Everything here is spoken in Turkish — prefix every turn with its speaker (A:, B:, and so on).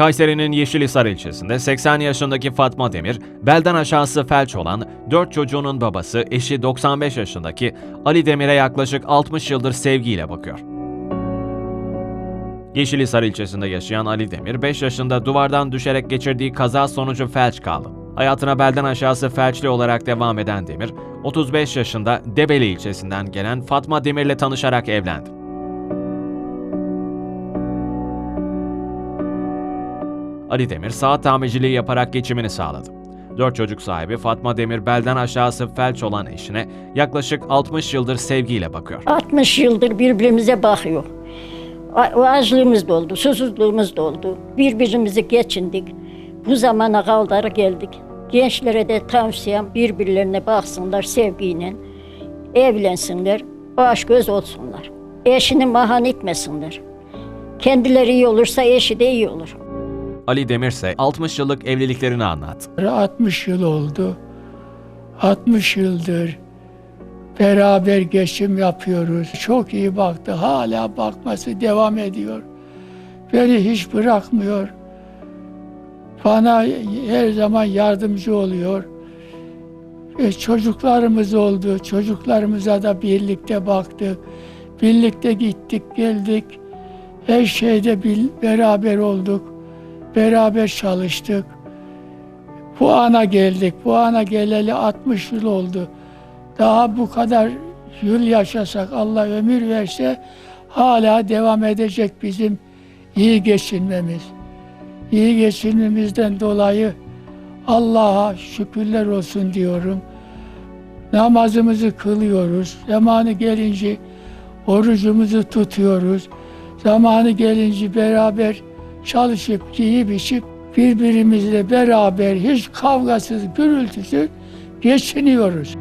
A: Kayseri'nin Yeşilhisar ilçesinde 80 yaşındaki Fatma Demir, belden aşağısı felç olan 4 çocuğunun babası eşi 95 yaşındaki Ali Demir'e yaklaşık 60 yıldır sevgiyle bakıyor. Yeşilhisar ilçesinde yaşayan Ali Demir, 5 yaşında duvardan düşerek geçirdiği kaza sonucu felç kaldı. Hayatına belden aşağısı felçli olarak devam eden Demir, 35 yaşında Debeli ilçesinden gelen Fatma Demir'le tanışarak evlendi. Ali Demir saat tamirciliği yaparak geçimini sağladı. Dört çocuk sahibi Fatma Demir belden aşağısı felç olan eşine yaklaşık 60 yıldır sevgiyle bakıyor.
B: 60 yıldır birbirimize bakıyor. A- Açlığımız da oldu, susuzluğumuz da oldu. Birbirimizi geçindik. Bu zamana kadar geldik. Gençlere de tavsiyem birbirlerine baksınlar sevgiyle. Evlensinler, baş göz olsunlar. Eşini mahan etmesinler. Kendileri iyi olursa eşi de iyi olur.
A: Ali Demir ise 60 yıllık evliliklerini anlattı.
C: 60 yıl oldu. 60 yıldır beraber geçim yapıyoruz. Çok iyi baktı. Hala bakması devam ediyor. Beni hiç bırakmıyor. Bana her zaman yardımcı oluyor. E, çocuklarımız oldu. Çocuklarımıza da birlikte baktık. Birlikte gittik, geldik. Her şeyde bil- beraber olduk. Beraber çalıştık. Bu ana geldik. Bu ana geleli 60 yıl oldu. Daha bu kadar yıl yaşasak, Allah ömür verse hala devam edecek bizim iyi geçinmemiz. İyi geçinmemizden dolayı Allah'a şükürler olsun diyorum. Namazımızı kılıyoruz. Zamanı gelince orucumuzu tutuyoruz. Zamanı gelince beraber çalışıp, yiyip içip birbirimizle beraber hiç kavgasız, gürültüsüz geçiniyoruz.